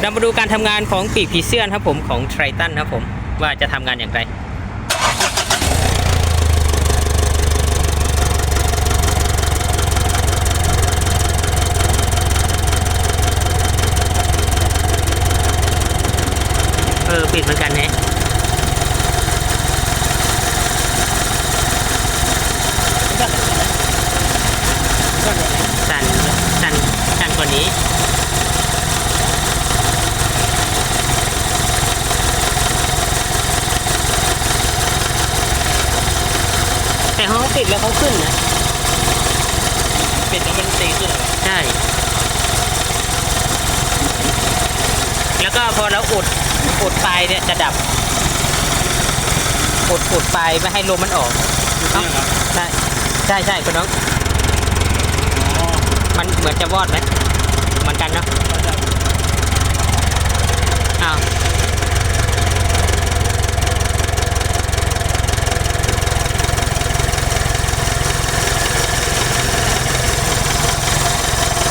เรามาดูการทำงานของปีกผีเสื้อนครับผมของไททันครับผมว่าจะทำงานอย่างไรเออปิดเหมือนกันแฮะสั่นสั่นสั่นกว่านี้ แต่ห้องปิดแล้วเขาขึ้นนะปิดแล้วมันตีขึ้นเหรอใช่ แล้วก็พอเราอุดอุดปลายเนี่ยจะดับอุดอุดปลายไม่ให้ลมมันออกนี่ครับใช่ใช่ใช่คุณน้อง อ๋อมันเหมือนจะวอดไหมเหมือนกันเนาะ เข้าใจอ้าว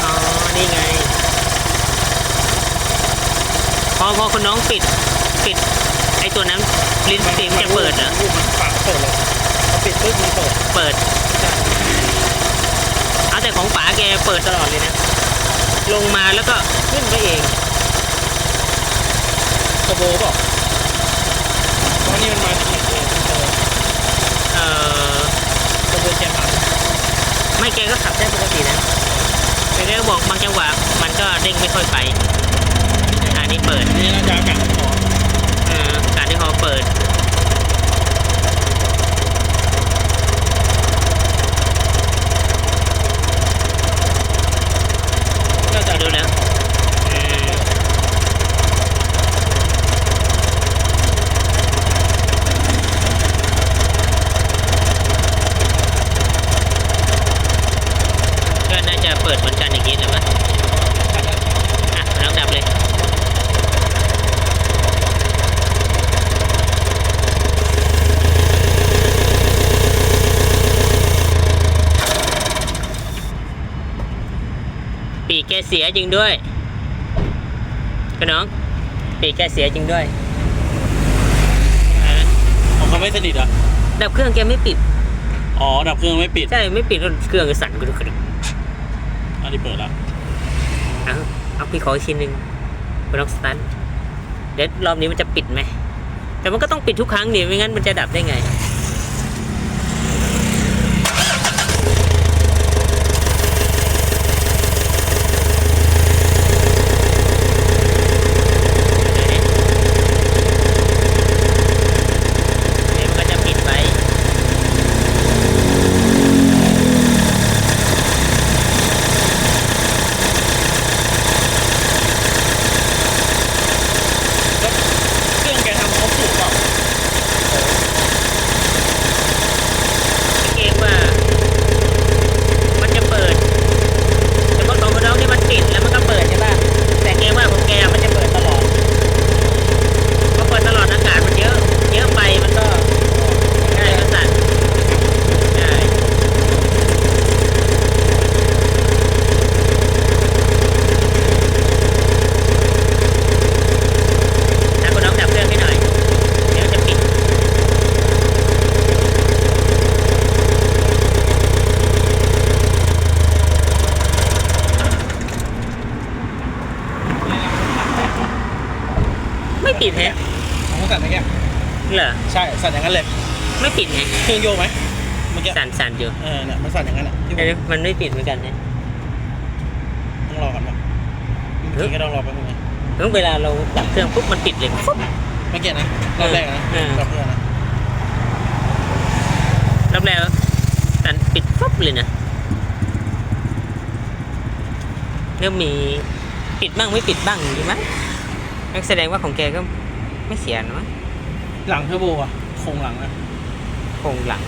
อ๋อ นี่ไง พ อพอคุณน้องปิดปิด ไอตัวนั้นลิ้นเสียงจะเปิดเหรอมันปากเปิดเลยพอปิดปึ๊บมันเปิดเปิดเอาแต่ของป๋าแกเปิดตลอดเลยนะ ลงมาแล้วก็ขึ้นไปเองกระโบเปล่าเพราะนี่มันมาจากเหล็กเลยเออเอ่อกระโบแกมาไม่แกก็ขับได้ปกตินะแต่แกก็บอกบางจังหวะมันก็เด้งไม่ค่อยไป อันนี้เปิดนี่น่าจะอากาศร้อนเออการที่พอเปิดน่าจะดูแล้วอืมก็น่าจะเปิดเหมือนกันอย่างนี้นะมั้ยอะลองดับเลย ปีกแกเสียจริงด้วยก็น้องปีกแกเสียจริงด้วยอะของเขาไม่สนิทเหรอดับเครื่องแกไม่ปิด อ๋อ ดับเครื่องไม่ปิด ใช่ ไม่ปิดก็เครื่องก็สั่นกระดุกกระดุกอันนี้เปิดแล้วเอาเอาพี่ขออีกทีหนึ่งคุณน้องสตันเดี๋ยวรอบนี้มันจะปิดไหม แต่มันก็ต้องปิดทุกครั้งดิไม่งั้นมันจะดับได้ไง เดี๋ยวมันก็จะปิดไว้ เครื่องแกทำเขาถูกเปล่า เกมว่า มันจะเปิด แต่ว่าของคุณน้องนี่มันปิดแล้วมันก็เปิดใช่ป่ะ แต่เกมว่าของแกมันจะเปิดตลอดพอเปิดตลอดอากาศมันเยอะ เยอะไปมันก็ใช่มันสั่นใช่ถ้าคุณน้องดับเครื่องให้หน่อย เดี๋ยวจะปิด ไม่ปิดแฮะของเขาสั่นอย่างเงี้ยเหรอใช่สั่นอย่างนั้นเลยไม่ปิดไงเครื่องโยกไหมเมื่อกี้สั่นสั่นอยู่เออเนี่ยมันสั่นอย่างนั้นอะที่ผมแต่มันไม่ปิดเหมือนกันนะต้องรอก่อนนะเมื่อกี้ก็ต้องรอแป๊บนึงนะแล้วเวลาเราดับเครื่องปุ๊บมันปิดเลยปุ๊บเมื่อกี้นะรอบแรกนะเออรอบเพื่อนนะรอบแล้วสั่นปิดปุ๊บเลยนะเริ่มมีปิดบ้างไม่ปิดบ้างใช่ไหม แสดงว่าของแกก็ไม่เสียนะหลังเทอร์โบอะโครงหลังนะ โครงหลัง